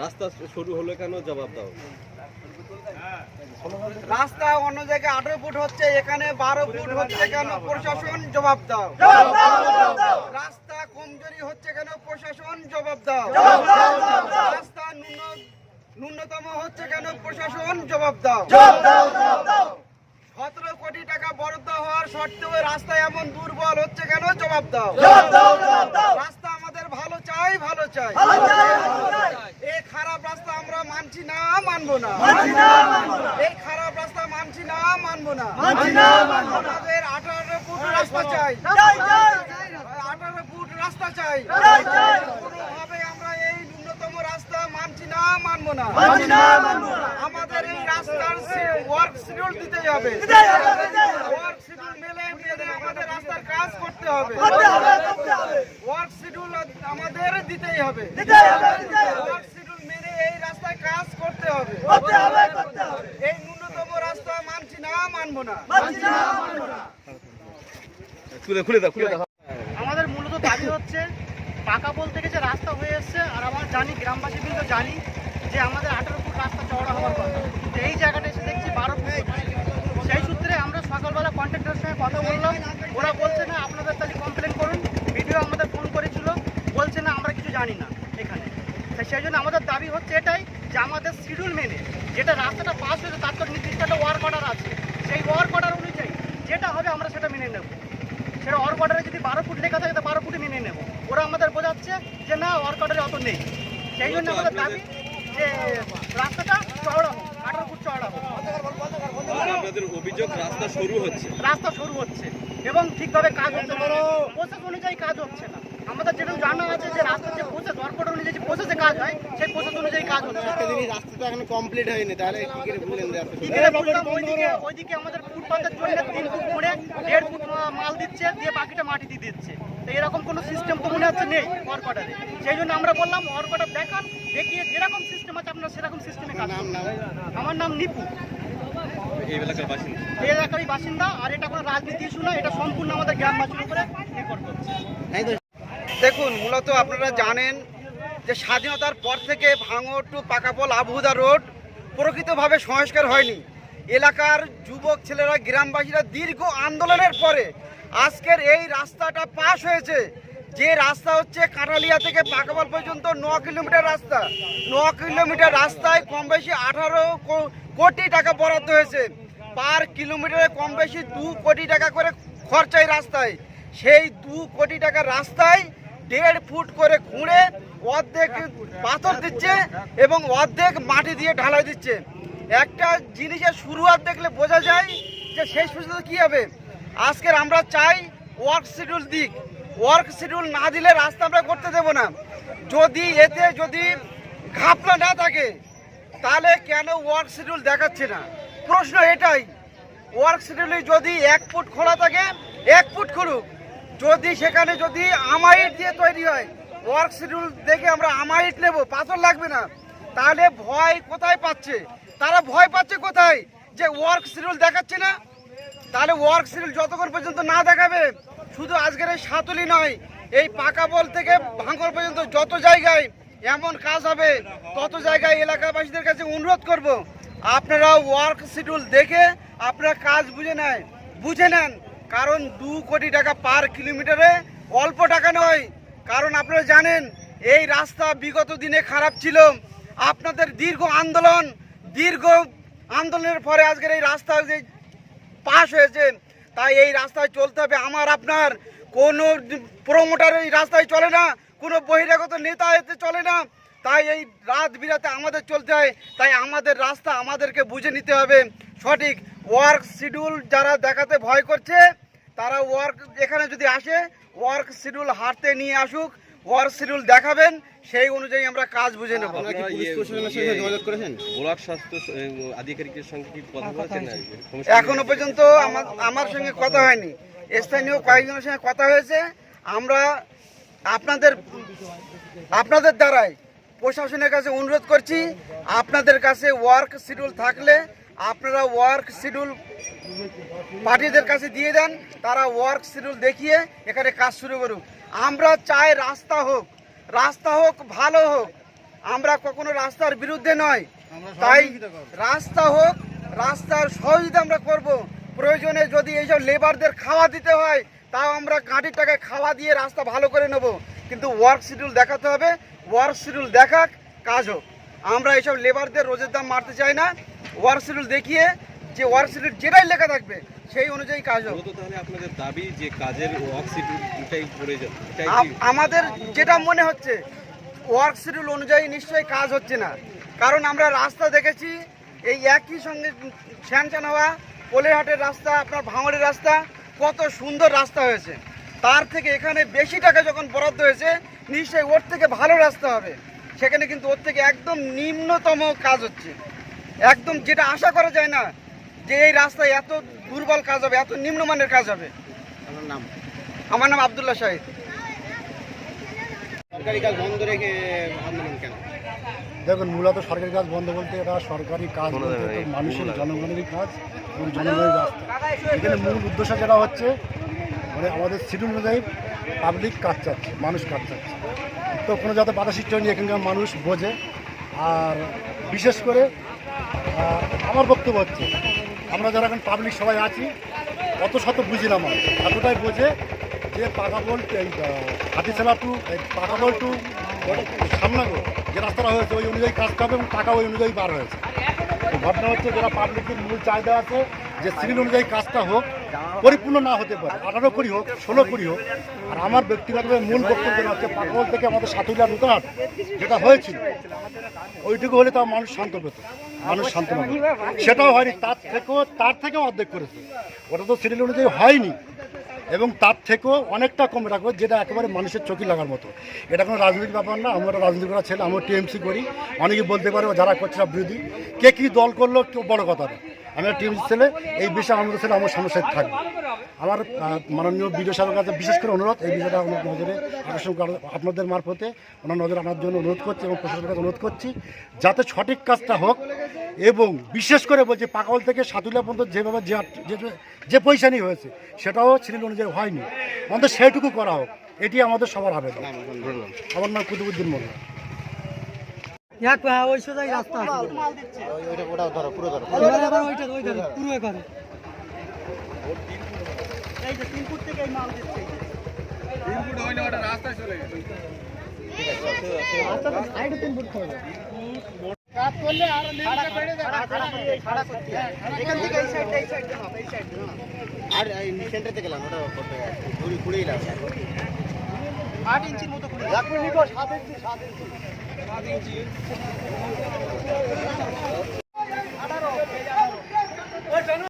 রাস্তা শুরু হলো কেন? জবাব দাও। রাস্তা অন্য জায়গায় আঠারো ফুট হচ্ছে এখানে বারো ফুট হচ্ছে কেন প্রশাসন? জবাব দাও। রাস্তা কমজোরি হচ্ছে কেন প্রশাসন? জবাব দাও। রাস্তা ন্যূনতম হচ্ছে কেন প্রশাসন? জবাব দাও। সতেরো কোটি টাকা বরাদ্দ হওয়ার সত্ত্বেও রাস্তা এমন দুর্বল হচ্ছে কেন? জবাব দাও। রাস্তা চাই ভালো চাই। এই খারাপ রাস্তা আমরা মানছি না মানবো না। এই খারাপ রাস্তা মানছি না মানবো না। আমাদের আঠারো ফুট রাস্তা চাই আঠারো ফুট রাস্তা চাই। কোনোভাবে আমরা এই ন্যূনতম রাস্তা মানছি না মানবো না। আমাদের এই রাস্তার ওয়ার্ক শিডিউল দিতে হবে। ওয়ার্ক শিডিউল মেলে আমাদের রাস্তার কাজ করতে হবে। আমাদের দিতেই হবে ওয়ার্ক শিডিউল মেনে এই রাস্তায় কাজ করতে হবে। এই ন্যূনতম রাস্তা মানছি না মানবো না। খুলে খুলে দাও খুলে দাও। আমাদের মূলত দাবি হচ্ছে পাকা থেকে যে রাস্তা হয়ে এসছে আর আমরা জানি গ্রামবাসী কিন্তু জানি যে আমাদের আঠারো ফুট রাস্তা চওড়া হওয়ার কথা। কিন্তু এই জায়গাটা এসে দেখছি বারো ফুট। সেই সূত্রে আমরা সকালবেলা কন্ট্রাক্টরের সঙ্গে কথা বললাম। ওরা বলছে না আপনাদের তাহলে কমপ্লেন করুন। ভিডিও আমাদের ফোন করেছিল বলছে না আমরা কিছু জানি না এখানে। তাই সেই জন্য আমাদের দাবি হচ্ছে এটাই যে আমাদের শিডিউল মেনে যেটা রাস্তাটা পাস হয়েছে তার তো নির্দিষ্ট একটা ওয়ার্ক অর্ডার আছে। সেই ওয়ার্ক অর্ডার অনুযায়ী যেটা হবে আমরা সেটা মেনে নেব। সেটা ওয়ার্ক অর্ডারে যদি বারো ফুট লেখা থাকে তো বারো ফুটে মেনে নেব। ওরা আমাদের বোঝাচ্ছে যে না ওয়ার্ক অর্ডারে অত নেই। সেই জন্য আমাদের দাবি যে রাস্তাটা চওড়া হোক আঠারো ফুট চওড়া হোক। আপনাদের অভিযোগ রাস্তা শুরু হচ্ছে। রাস্তা শুরু হচ্ছে এবং ঠিকভাবে কাজ হচ্ছে না। প্রসেস অনুযায়ী কাজ হচ্ছে না। আমাদের যেরকম জানা আছে যে রাস্তার যে প্রসেস ওয়ার্ক অনুযায়ী যে প্রসেসে কাজ হয় সেই প্রসেস অনুযায়ী কাজ হচ্ছে। না। রাস্তা তো এখন কমপ্লিট হয়নি তাহলে কি করে বলেন করে বললাম, ওইদিকে ওইদিকে আমাদের ফুটপাতের জন্য তিন ফুট করে দেড় ফুট মাল দিচ্ছে দিয়ে বাকিটা মাটি দিয়ে দিচ্ছে। তো এরকম কোনো সিস্টেম তো মনে হচ্ছে নেই ওয়ার্ক সেই জন্য আমরা বললাম অর্ডার দেখান দেখিয়ে যেরকম সিস্টেম আছে আপনার সেরকম সিস্টেমে কাজ। আমার নাম নিপু। এই এলাকার বাসিন্দা? এই এলাকারই বাসিন্দা আর এটা কোনো রাজনীতি ইস্যু না এটা সম্পূর্ণ আমাদের গ্রামবাসীর উপরে নির্ভর করছে। দেখুন, মূলত আপনারা জানেন যে স্বাধীনতার পর থেকে ভাঙর টু পাকাপোল আবুদা রোড প্রকৃতভাবে সংস্কার হয়নি। এলাকার যুবক ছেলেরা, গ্রামবাসীরা দীর্ঘ আন্দোলনের পরে আজকের এই রাস্তাটা পাশ হয়েছে। যে রাস্তা হচ্ছে কাঁঠালিয়া থেকে পাকাপাল পর্যন্ত ন কিলোমিটার রাস্তা। ন কিলোমিটার রাস্তায় কম বেশি আঠারো কোটি টাকা বরাদ্দ হয়েছে। পার কিলোমিটারে কম বেশি দু কোটি টাকা করে খরচায় রাস্তায়। সেই দু কোটি টাকা রাস্তায় দেড় ফুট করে খুঁড়ে অর্ধেক পাথর দিচ্ছে এবং অর্ধেক মাটি দিয়ে ঢালাই দিচ্ছে। একটা জিনিসের শুরুয়াত দেখলে বোঝা যায় যে শেষ পর্যন্ত কী হবে। আজকের আমরা চাই ওয়ার্ক শিডিউল দিক। ওয়ার্ক শিডিউল না দিলে রাস্তা আমরা করতে দেবো না। যদি এতে যদি ঘাপলা না থাকে, তাহলে কেন ওয়ার্ক শিডিউল দেখাচ্ছে না? প্রশ্ন এটাই। ওয়ার্ক শিডিউলে যদি এক ফুট খোলা থাকে, এক ফুট খুলুক। যদি সেখানে যদি আমাইট দিয়ে তৈরি হয় ওয়ার্ক শিডিউল দেখে আমরা আমাইট নেব, পাথর লাগবে না। তাহলে ভয় কোথায় পাচ্ছে? তারা ভয় পাচ্ছে কোথায়? যে ওয়ার্ক শিডিউল দেখাচ্ছে না? তাহলে ওয়ার্ক শিডিউল যতক্ষণ পর্যন্ত না দেখাবে, শুধু আজকের এই সাতুলি নয়, এই পাকা বল থেকে ভাঙর পর্যন্ত যত জায়গায় এমন কাজ হবে, তত জায়গায় এলাকাবাসীদের কাছে অনুরোধ করব, আপনারা ওয়ার্ক শিডিউল দেখে, আপনারা কাজ বুঝে নেয় বুঝে নেন কারণ দু কোটি টাকা পার কিলোমিটারে অল্প টাকা নয়। কারণ আপনারা জানেন, এই রাস্তা বিগত দিনে খারাপ ছিল। আপনাদের দীর্ঘ আন্দোলন, দীর্ঘ আন্দোলনের পরে আজকের এই রাস্তা যে পাশ হয়েছে, তাই এই রাস্তায় চলতে হবে আমার, আপনার। কোনো প্রমোটার এই রাস্তায় চলে না, কোনো বহিরাগত নেতা এতে চলে না। তাই এই রাত বিরাতে আমাদের চলতে হয়। তাই আমাদের রাস্তা আমাদেরকে বুঝে নিতে হবে। সঠিক ওয়ার্ক শিডিউল যারা দেখাতে ভয় করছে তারা ওয়ার্ক এখানে যদি আসে ওয়ার্ক শিডিউল হাতে নিয়ে আসুক ওয়ার্ক শিডিউল দেখাবেন সেই অনুযায়ী আমরা কাজ বুঝে নেব। ইয়ে- ইয়ে-? ব্লক স্বাস্থ্য আধিকারিকের সঙ্গে কি কথা বলেছেন? এখনও পর্যন্ত আমার আমার সঙ্গে কথা হয়নি। স্থানীয় কয়েকজনের সঙ্গে কথা হয়েছে। আমরা আপনাদের আপনাদের দ্বারাই প্রশাসনের কাছে অনুরোধ করছি আপনাদের কাছে ওয়ার্ক শিডিউল থাকলে আপনারা ওয়ার্ক শিডিউল পার্টিদের কাছে দিয়ে দেন তারা ওয়ার্ক শিডিউল দেখিয়ে এখানে কাজ শুরু করুক। আমরা চাই রাস্তা হোক রাস্তা হোক ভালো হোক। আমরা কখনো রাস্তার বিরুদ্ধে নয়। তাই রাস্তা হোক রাস্তার সহযোগিতা আমরা করব। প্রয়োজনে যদি এইসব লেবারদের খাওয়া দিতে হয় তাও আমরা কাঁটির টাকায় খাওয়া দিয়ে রাস্তা ভালো করে নেব। কিন্তু ওয়ার্ক শিডিউল দেখাতে হবে। ওয়ার্ক শিডিউল দেখাক কাজ হোক। আমরা এইসব লেবারদের রোজের দাম মারতে চাই না। ওয়ার্ক শিডিউল দেখিয়ে যে ওয়ার্ক শিডিউল যেটাই লেখা থাকবে সেই অনুযায়ী কাজ হবে। তাহলে আপনাদের দাবি যে কাজের ওয়ার্ক শিডিউলটাই পড়ে যাবে আমাদের যেটা মনে হচ্ছে ওয়ার্ক শিডিউল অনুযায়ী নিশ্চয়ই কাজ হচ্ছে না। কারণ আমরা রাস্তা দেখেছি এই একই সঙ্গে শ্যানচান হওয়া কোলেহাটের রাস্তা আপনার ভাঙড়ের রাস্তা কত সুন্দর রাস্তা হয়েছে। তার থেকে এখানে বেশি টাকা যখন বরাদ্দ হয়েছে নিশ্চয়ই ওর থেকে ভালো রাস্তা হবে। সেখানে কিন্তু ওর থেকে একদম নিম্নতম কাজ হচ্ছে। একদম যেটা আশা করা যায় না যে এই রাস্তায় এত দুর্বল কাজ হবে এত নিম্নমানের কাজ হবে। আমার নাম? আমার নাম আবদুল্লাহ শাহিদ। সরকারি কাজ বন্ধ রেখে আন্দোলন কেন? দেখুন মূলত সরকারি কাজ বন্ধ বলতে এটা সরকারি কাজ মানুষের জনগণেরই কাজ এবং জনগণের রাস্তা। এখানে মূল উদ্দেশ্য যেটা হচ্ছে মানে আমাদের শিডিউল অনুযায়ী পাবলিক কাজ চাচ্ছে মানুষ কাজ চাচ্ছে। তো কোনো যাতে বাধা সৃষ্টি হয়নি এখানকার মানুষ বোঝে। আর বিশেষ করে আমার বক্তব্য হচ্ছে, আমরা যারা এখন পাবলিক সবাই আছি, অত শত বুঝি না আমার। এতটাই বোঝে যে পাকা বোল্ট এই হাতিছেলা টু পাকা বল টু সামনাগো, যে রাস্তাটা হয়েছে, ওই অনুযায়ী কাজ হবে এবং টাকা ওই অনুযায়ী বার হয়েছে। ঘটনা হচ্ছে, যারা পাবলিকের মূল চাহিদা আছে যে সিভিল অনুযায়ী কাজটা হোক, পরিপূর্ণ না হতে পারে। আঠারো কুড়ি হোক, ষোলো কুড়ি হোক, আর আমার ব্যক্তিগতভাবে মূল বক্তব্য হচ্ছে পাকাবল থেকে আমাদের সাতুলিয়া নতুনহাট যেটা হয়েছিল, ওইটুকু হলে তাও মানুষ শান্ত পেত মানুষ শান্ত সেটাও হয়নি, তার থেকেও তার থেকেও অর্ধেক করেছে। ওটা তো সিরিয়াল অনুযায়ী হয়নি, এবং তার থেকেও অনেকটা কম রাখব, যেটা একেবারে মানুষের চোখে লাগার মতো। এটা কোনো রাজনৈতিক ব্যাপার না, আমরা রাজনীতি করা ছেলে আমরা টিএমসি করি। অনেকে বলতে পারে, যারা করছে বিরোধী। কে কী দল করল, কেউ বড় কথা না। আমি টিএমসি ছেলে এই বিষয়ে আমাদের ছেলে আমার সমস্যা থাকবে। আমার মাননীয় বিডিও সাহেবের কাছে বিশেষ করে অনুরোধ এই বিষয়টা আপনার নজরে আকর্ষণ আপনাদের মারফতে ওনার নজরে আনার জন্য অনুরোধ করছি এবং প্রশাসনের কাছে অনুরোধ করছি যাতে সঠিক কাজটা হোক এবং বিশেষ করে বলছি পাকাল থেকে সাতুলিয়া পর্যন্ত যেভাবে যে যে- পয়সা নিয়ে হয়েছে সেটাও সিরিল অনুযায়ী হয়নি। অন্তত সেইটুকু করা হোক এটি আমাদের সবার আবেদন। আমার নাম কুতুবুদ্দিন মোল্লা। এক ওই সোজাই রাস্তা। ওইটা ওটাও ধরো পুরো ধরো। এবারে আবার ওইটা ওই ধরে পুরো করে এই যে তিন ফুট থেকে এই মাল দিচ্ছে এই যে। এখান থেকে এই সাইডটা এই সাইডটা না এই সাইডটা না আর সেন্টার থেকে গেলাম ওটা ঘুরি ঘুরেই আট ইঞ্চির মতো খুলে এক মিনিট সাত ইঞ্চি সাত ইঞ্চি সাত ইঞ্চি।